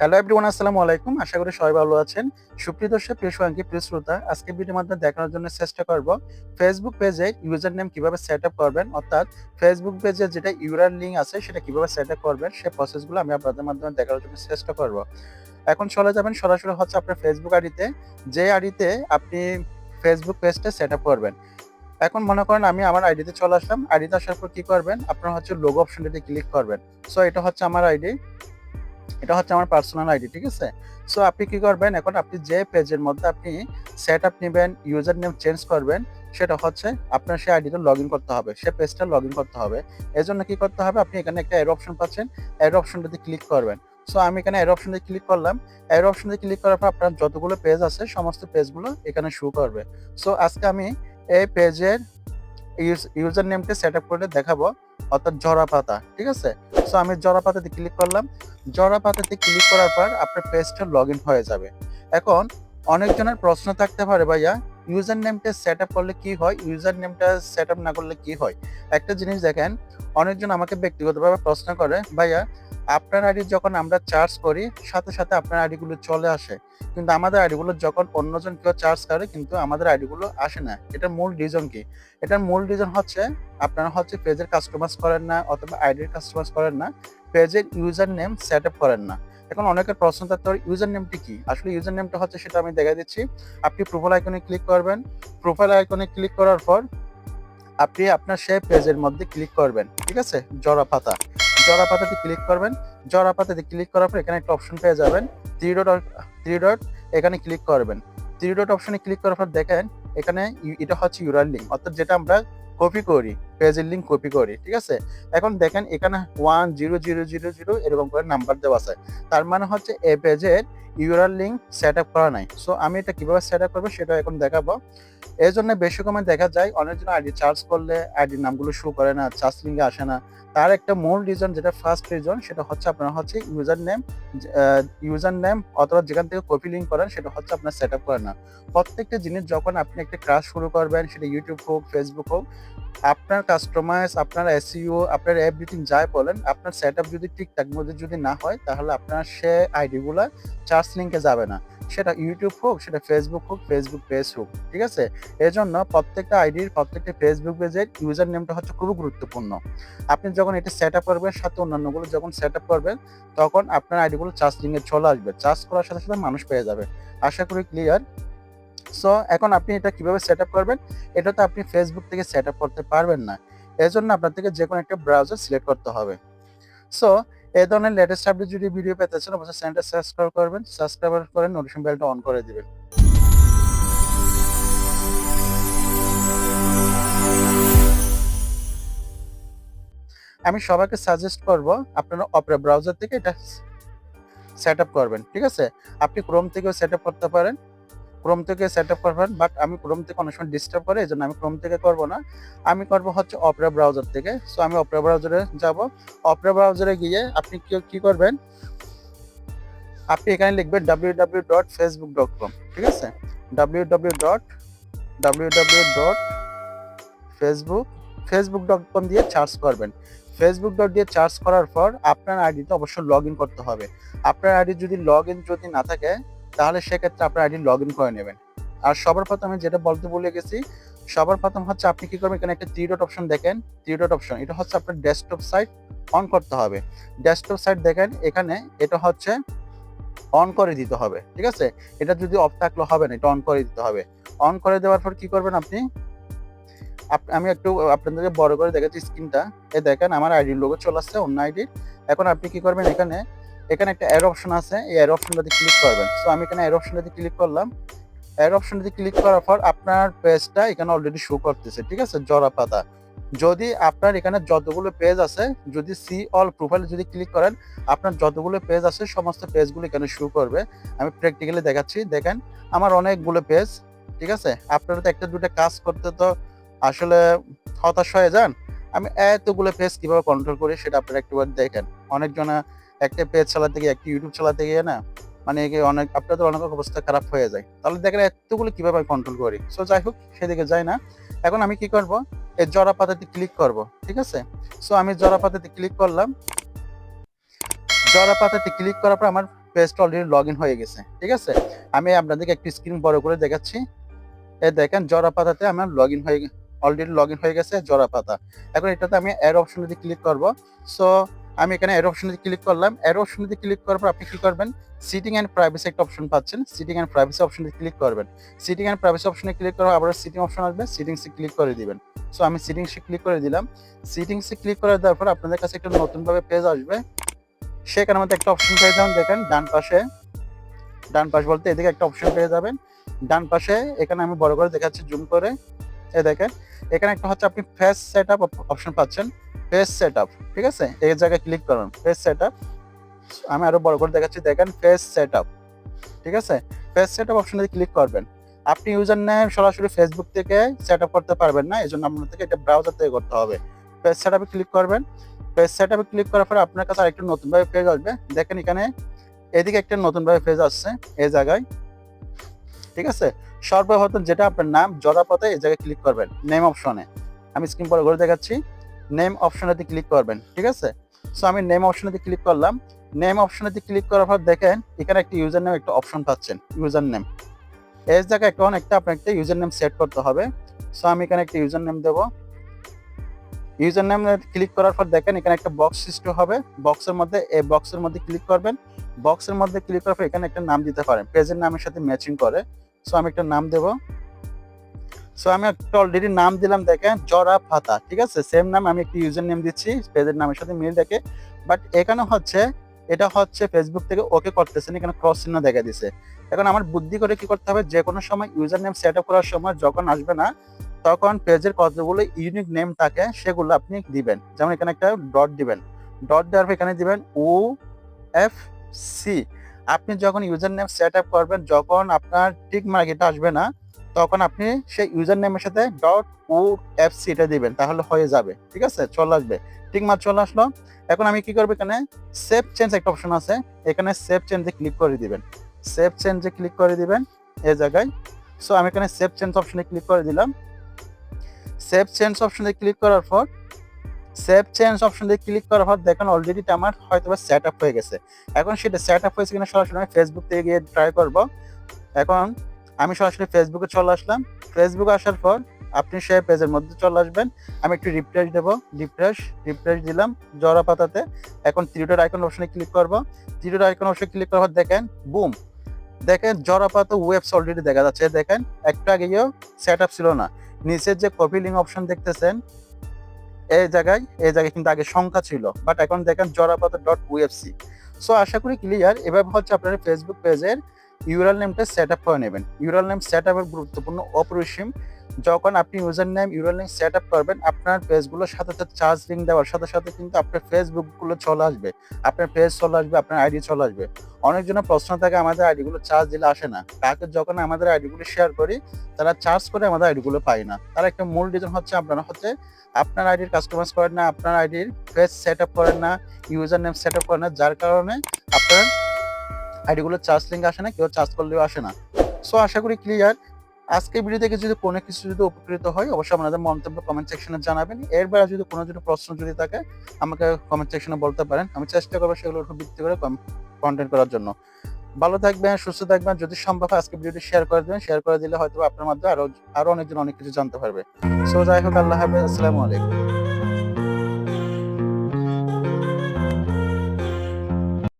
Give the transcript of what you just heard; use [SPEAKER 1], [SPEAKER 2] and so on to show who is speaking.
[SPEAKER 1] Hello everyone আসসালামু আলাইকুম। আশা করি সবাই ভালো আছেন। সুপ্রিয় দর্শক, প্রিয় সঙ্গী, প্রিয় শ্রোতা, আজকে ভিডিওর মাধ্যমে দেখানোর জন্য চেষ্টা করব ফেসবুক পেজে ইউজার নেম কীভাবে সেট আপ করবেন, অর্থাৎ ফেসবুক পেজে যেটা ইউআর লিঙ্ক আছে, সেটা কীভাবে সেট আপ করবেন সেই প্রসেসগুলো আমি আপনাদের মাধ্যমে দেখানোর জন্য চেষ্টা করব। এখন চলে যাবেন সরাসরি হচ্ছে আপনার ফেসবুক আইডিতে যে আইডিতে আপনি ফেসবুক পেজটা সেট আপ করবেন। এখন মনে করেন আমি আমার আইডিতে চলে আসলাম। আইডিতে আসার পর কি করবেন? আপনার হচ্ছে লোগো অপশনটাতে ক্লিক করবেন। সো এটা হচ্ছে আমার আইডি এটা হচ্ছে আমার পার্সোনাল আইডি ঠিক আছে? সো আপনি কি করবেন? এখন আপনি যে পেজের মধ্যে আপনি সেট আপ নেবেন ইউজার নেম চেঞ্জ করবেন, সেটা হচ্ছে আপনার সেই আইডিতে লগ ইন করতে হবে। সে পেজটা লগ ইন করতে হবে। এর জন্য কি করতে হবে? আপনি এখানে একটা এর অপশন পাচ্ছেন। এর অপশনটাতে ক্লিক করবেন। সো আমি এখানে এর অপশনে ক্লিক করলাম। এর অপশনে ক্লিক করার পর আপনার যতগুলো পেজ আছে, সমস্ত পেজগুলো এখানে শো করবে। সো আজকে আমি এই পেজের ইউজার নেমটা সেট আপ করে দেখাবো। অর্থাৎ জরা পাতা, ঠিক আছে? সো আমি জরা পাতাতে ক্লিক করলাম। জরা পাতাতে ক্লিক করার পর আপনার পেজটা লগ ইন হয়ে যাবে। এখন অনেকজনের প্রশ্ন থাকতে পারে, ভাইয়া ইউজার নেমটা সেট আপ করলে কি হয়? ইউজার নেমটা সেট আপ না করলে কি হয়? একটা জিনিস দেখেন, অনেকজন আমাকে ব্যক্তিগতভাবে প্রশ্ন করে, ভাইয়া, আপনার আইডি যখন আমরা চার্জ করি, সাথে সাথে আপনার আইডিগুলো চলে আসে। কিন্তু আমাদের আইডিগুলো যখন অন্যজন কেউ চার্জ করে, কিন্তু আমাদের আইডিগুলো আসে না। এটার মূল রিজন কি? এটার মূল রিজন হচ্ছে, আপনারা হচ্ছে পেজের কাস্টমাইজ করেন না, অথবা আইডির কাস্টমাইজ করেন না। পেজের ইউজার নেম সেট আপ করেন না। এখন অনেকের প্রশ্ন থাকতে পারে ইউজার নেমটি কি? আসলে ইউজার নেমটা হচ্ছে সেটা আমি দেখা দিচ্ছি। আপনি প্রোফাইল আইকনে ক্লিক করবেন। প্রোফাইল আইকনে ক্লিক করার পর আপনি আপনার সেই পেজের মধ্যে ক্লিক করবেন, ঠিক আছে? জরা পাতা। জরা পাতাতে ক্লিক করবেন। জরা পাতাতে ক্লিক করার পর এখানে একটা অপশন পেয়ে যাবেন। থ্রি ডট থ্রি ডট এখানে ক্লিক করবেন। থ্রি ডট অপশনে ক্লিক করার পর দেখেন, এখানে এটা হচ্ছে ইউরাল লিঙ্ক অর্থাৎ যেটা আমরা কপি করি। পেজের লিঙ্ক কপি করি, ঠিক আছে? এখন দেখেন এখানে one zero zero zero zero এরকম করে নাম্বার দেওয়া আছে। তার মানে হচ্ছে এই পেজের ইউরাল লিঙ্ক সেট আপ করা নাই। সো আমি এটা কীভাবে সেট আপ করব সেটা এখন দেখাবো। এই জন্য বেশি কমে দেখা যায় অনেকজন আইডি চার্জ করলে আইডির নামগুলো শো করে না চার্জ লিঙ্কে আসে না। তার একটা মূল রিজন যেটা ফার্স্ট রিজন সেটা হচ্ছে আপনার হচ্ছে ইউজার নেম ইউজার নেম অথবা যেখান থেকে কপি লিঙ্ক করেন, সেটা হচ্ছে আপনার সেট আপ করে না। প্রত্যেকটা জিনিস যখন আপনি একটা ক্লাস শুরু করবেন, সেটা ইউটিউব হোক ফেসবুক হোক আপনার কাস্টমাইজ আপনার এসইও আপনার এভরিথিং যাই বলেন, আপনার সেট আপ যদি ঠিকঠাক মধ্যে যদি না হয়, তাহলে আপনার সে আইডিগুলো চার্জ লিঙ্কে যাবে না। সেটা ইউটিউব হোক, সেটা ফেসবুক হোক ফেসবুক পেজ হোক, ঠিক আছে? এই জন্য প্রত্যেকটা আইডির প্রত্যেকটা ফেসবুক পেজের ইউজার নেমটা হচ্ছে খুবই গুরুত্বপূর্ণ। আপনি যখন এটা সেট আপ করবেন, সাথে অন্যান্যগুলো যখন সেট আপ করবেন, তখন আপনার আইডিগুলো চার্জ লিঙ্কে চলে আসবে। চার্জ করার সাথে সাথে মানুষ পেয়ে যাবে। আশা করি ক্লিয়ার সো এখন আপনি এটা কীভাবে সেট করবেন? এটা তো আপনি ফেসবুক থেকে সেট করতে পারবেন না। এর জন্য আপনার থেকে যে কোনো একটা ব্রাউজার সিলেক্ট করতে হবে। সো এই ধরনের লেটেস্ট আপডেট যদি ভিডিও পেতে চান অবশ্যই চ্যানেলটা সাবস্ক্রাইব করবেন। সাবস্ক্রাইব করে নোটিফিকেশন বেলটা অন করে দিবেন। আমি সবাইকে সাজেস্ট করব, আপনারা অপরা ব্রাউজার থেকে এটা সেট করবেন। ঠিক আছে? আপনি ক্রোম থেকেও সেট করতে পারেন। ক্রোম থেকে সেট আপ করবেন বাট আমি ক্রোম থেকে অনেক সময় ডিস্টার্ব করে, এই জন্য আমি ক্রোম থেকে করব না। আমি করব হচ্ছে অপরা ব্রাউজার থেকে। সো আমি অপরা ব্রাউজারে যাব। অপরা ব্রাউজারে গিয়ে আপনি কি কি করবেন? আপনি এখানে লিখবেন W W dot Facebook dot com ঠিক আছে? W W dot W W dot Facebook Facebook dot com দিয়ে চার্জ করবেন। ফেসবুক ডট দিয়ে চার্জ করার পর আপনার আইডিতে অবশ্যই লগ ইন করতে হবে। আপনার আইডি যদি লগ ইন যদি না থাকে তাহলে সেক্ষেত্রে আপনার আইডি লগ ইন করে নেবেন। আর সবার প্রথম যেটা বলতে ভুলে গেছি, সবার প্রথম হচ্ছে আপনি কি করবেন? এখানে একটা থ্রি ডট অপশন দেখেন। থ্রি ডট অপশন এটা হচ্ছে আপনার ডেস্কটপ সাইট অন করতে হবে। ডেস্কটপ সাইট দেখেন, এখানে এটা হচ্ছে অন করে দিতে হবে, ঠিক আছে? এটা যদি অফ থাকলে হবে না, এটা অন করে দিতে হবে। অন করে দেওয়ার পর কি করবেন আপনি? আমি একটু আপনাদেরকে বড় করে দেখাচ্ছি স্ক্রিনটা এ দেখেন, আমার আইডির লোগো চলে আসছে, অন্য আইডির এখন আপনি কি করবেন? এখানে এখানে একটা এর অপশন আছে, এই এর অপশনটাতে ক্লিক করবেন। সো আমি এখানে এর অপশনটাতে ক্লিক করলাম। এর অপশনটাতে ক্লিক করার পর আপনার পেজটা এখানে অলরেডি শো করতেছে, ঠিক আছে? জরা পাতা। যদি আপনার এখানে যতগুলো পেজ আছে, যদি সি অল প্রোফাইল যদি ক্লিক করেন, আপনার যতগুলো পেজ আছে, সমস্ত পেজগুলো এখানে শো করবে। আমি প্র্যাকটিক্যালি দেখাচ্ছি। দেখেন, আমার অনেকগুলো পেজ ঠিক আছে? আপনারা তো একটা দুটো কাজ করতে তো আসলে হতাশ হয়ে যান। আমি এতগুলো পেজ কীভাবে কন্ট্রোল করি, সেটা আপনারা একটুবার দেখেন। অনেকজনা একটা পেজ চালাতে গিয়ে, একটা ইউটিউব চালাতে গিয়ে না মানে অনেক, আপনাদের অনেক অবস্থা খারাপ হয়ে যায়। তাহলে দেখেন এতগুলো কীভাবে কন্ট্রোল করি। সো যাই হোক, সেদিকে যাই না। এখন আমি কি করব? এই জরা পাতাতে ক্লিক করব, ঠিক আছে? সো আমি জরা পাতাতে ক্লিক করলাম। জরা পাতাতে ক্লিক করার পর আমার পেজটা অলরেডি লগ হয়ে গেছে, ঠিক আছে? আমি আপনাদেরকে একটি স্ক্রিন বড় করে দেখাচ্ছি। এ দেখেন জরা পাতাতে আমার লগ হয়ে অলরেডি লগ হয়ে গেছে জরা পাতা। এখন এটাতে আমি অ্যাড অপশনে দিয়ে ক্লিক করব। সো আমি এখানে অ্যাড অপশনে দিয়ে ক্লিক করলাম। অ্যাড অপশনে দিয়ে ক্লিক করার পর আপনি কি করবেন? সিটিং অ্যান্ড প্রাইভেসি একটা অপশন পাচ্ছেন। সিটিং অ্যান্ড প্রাইভেসি অপশনে ক্লিক করবেন। সিটিং অ্যান্ড প্রাইভেসি অপশনে ক্লিক করার আবার সিটিং অপশন আসবে। সিটিংসে ক্লিক করে দিবেন। সো আমি সিটিংসে ক্লিক করে দিলাম। সিটিংসে ক্লিক করে দেওয়ার পর আপনাদের কাছে একটা নতুনভাবে পেজ আসবে। সেখানে মধ্যে একটা অপশন পেয়ে যাবেন। দেখেন, ডান পাশে, ডান পাশ বলতে এদিকে একটা অপশন পেয়ে যাবেন। ডান পাশে, এখানে আমি বড় করে দেখাচ্ছি জুম করে। এ দেখেন এখানে একটা হচ্ছে আপনি ফেস সেট আপ অপশন পাচ্ছেন। ফেস সেট আপ ঠিক আছে? এই জায়গায় ক্লিক করুন ফেস সেট আপ আমি আরও বড় করে দেখাচ্ছি, দেখেন ফেস সেট আপ ঠিক আছে? ফেস সেট আপ অপশনে ক্লিক করবেন। আপনি ইউজার নেম সরাসরি ফেসবুক থেকে সেট আপ করতে পারবেন না এই জন্য আপনার থেকে এটা ব্রাউজার থেকে করতে হবে। পেজ সেট আপে ক্লিক করবেন। পেজ সেট আপে ক্লিক করার পরে আপনার কাছে আরেকটা নতুনভাবে পেজ আসবে। দেখেন এখানে এদিকে একটা নতুনভাবে পেজ আসছে, এই জায়গায়। ঠিক আছে? সর্বপ্রথম যেটা আপনার নাম পাতা এই জায়গায় ক্লিক করবেন নেম অপশনে আমি স্ক্রিন পরে করে দেখাচ্ছি। নেম অপশনেতে ক্লিক করবেন, ঠিক আছে? সো আমি নেম অপশনেতে ক্লিক করলাম। নেম অপশনেতে ক্লিক করার পর দেখেন, এখানে একটা ইউজার নেম একটা অপশন পাচ্ছেন ইউজার নেম এই জায়গায় এখন একটা আপনার একটা ইউজার নেম সেট করতে হবে। সো আমি এখানে একটা ইউজার নেম দেবো। ইউজার নেম ক্লিক করার পর দেখেন, এখানে একটা বক্স সৃষ্টি হবে। বক্সের মধ্যে, এই বক্সের মধ্যে ক্লিক করবেন। বক্সের মধ্যে ক্লিক করার পর এখানে একটা নাম দিতে পারেন। পেজের নামের সাথে ম্যাচিং করে। সো আমি একটা নাম দেব। সো আমি একটা অলরেডি নাম দিলাম, দেখেন, জরা পাতা ঠিক আছে? সেম নাম, আমি একটা ইউজার নেম দিচ্ছি পেজের নামের সাথে মিল দেখে। বাট এখানে হচ্ছে, এটা হচ্ছে ফেসবুক থেকে ওকে করতেছেন এখানে ক্রস চিহ্ন দেখা দিছে। এখন আমার বুদ্ধি করে কি করতে হবে? যে কোনো সময় ইউজার নেম সেট আপ করার সময় যখন আসবে না, তখন পেজের কতগুলো ইউনিক নেম থাকে, সেগুলো আপনি দিবেন। যেমন এখানে একটা ডট দিবেন। ডট দেওয়ার এখানে দিবেন ও এফ সি আপনি যখন ইউজার নেম সেট আপ করবেন, যখন আপনার টিক মার্কেট আসবে না, তখন আপনি সেই ইউজার নেমের সাথে. ডট ও এফ সি এটা দিবেন, তাহলে হয়ে যাবে, ঠিক আছে? চলে আসবে। টিক মার্ক চলে আসলো। এখন আমি কি করব এখানে? সেভ চেঞ্জ একটা অপশন আছে, এখানে সেভ চেঞ্জে ক্লিক করে দিবেন। সেভ চেঞ্জে ক্লিক করে দিবেন, এই জায়গায়। সো আমি এখানে সেভ চেঞ্জ অপশনে ক্লিক করে দিলাম। সেভ চেঞ্জ অপশনে ক্লিক করার পর সেভ চেঞ্জ অপশন দিয়ে ক্লিক করার পর দেখেন অলরেডি আমার হয়তো বা সেট আপ হয়ে গেছে। এখন সেটা সেট আপ হয়েছে কিনা সরাসরি আমি ফেসবুক থেকে গিয়ে ট্রাই করব। এখন আমি সরাসরি ফেসবুকে চলে আসলাম। ফেসবুকে আসার পর আপনি সেই পেজের মধ্যে চলে আসবেন। আমি একটু রিফ্রেশ দেবো। রিফ্রেশ রিফ্রেশ দিলাম জরা পাতাতে। এখন ত্রিডোর আইকন অপশনে ক্লিক করব। ত্রিডোর আইকন অপশনে ক্লিক করার পর দেখেন বুম দেখেন জরা পাতা ওয়েবস অলরেডি দেখা যাচ্ছে। দেখেন, একটু আগেও সেট আপ ছিল না। নিচের যে কপি লিঙ্ক অপশন দেখতেছেন এই জায়গায় এই জায়গায় কিন্তু আগে সংখ্যা ছিল বাট এখন দেখেন জরাপাতা ডট ওয়েবসি সো আশা করি ক্লিয়ার এভাবে হচ্ছে আপনার ফেসবুক পেজের ইউরাল নেমটা সেট আপ করে নেবেন। ইউরাল নেম সেট আপের গুরুত্বপূর্ণ অপরিসীম যখন আপনি user name URL name set up করবেন, আপনার পেজগুলোর সাথে সাথে চার্জ লিঙ্ক দেওয়ার সাথে সাথে কিন্তু আপনার ফেসবুকগুলো চলে আসবে। আপনার পেজ চলে আসবে, আপনার আইডি চলে আসবে। অনেকজনের প্রশ্ন থাকে, আমাদের আইডি গুলো চার্জ দিলে আসে না। তাকে যখন আমাদের আইডি গুলো শেয়ার করি, তারা চার্জ করে আমাদের আইডি গুলো পায় না। তার একটা মূল রিজন হচ্ছে আপনারা হচ্ছে আপনার আইডির কাস্টমাইজ করেন না, আপনার আইডির ফেস সেট আপ করেন না ইউজার নেম সেট আপ করেন না, যার কারণে আপনার আইডিগুলো চার্জ লিঙ্ক আসে না, কেউ চার্জ করলেও আসে না। সো আশা করি ক্লিয়ার আজকের ভিডিও থেকে যদি কোনো কিছু যদি উপকৃত হয়, অবশ্যই আপনাদের মন্তব্য কমেন্ট সেকশনে জানাবেন। এর বেলা যদি কোনো যদি প্রশ্ন যদি থাকে, আমাকে কমেন্ট সেকশনে বলতে পারেন। আমি চেষ্টা করব সেগুলোর উপর ভিত্তি করে কন্টেন্ট করার জন্য। ভালো থাকবেন, সুস্থ থাকবেন। যদি সম্ভব হয় আজকে ভিডিওটি শেয়ার করে দেবেন। শেয়ার করে দিলে হয়তো আপনার মাধ্যমে আরও আরও অনেকজন অনেক কিছু জানতে পারবে। সো যাই হোক, আল্লাহ হাফেজ। আসসালামু আলাইকুম।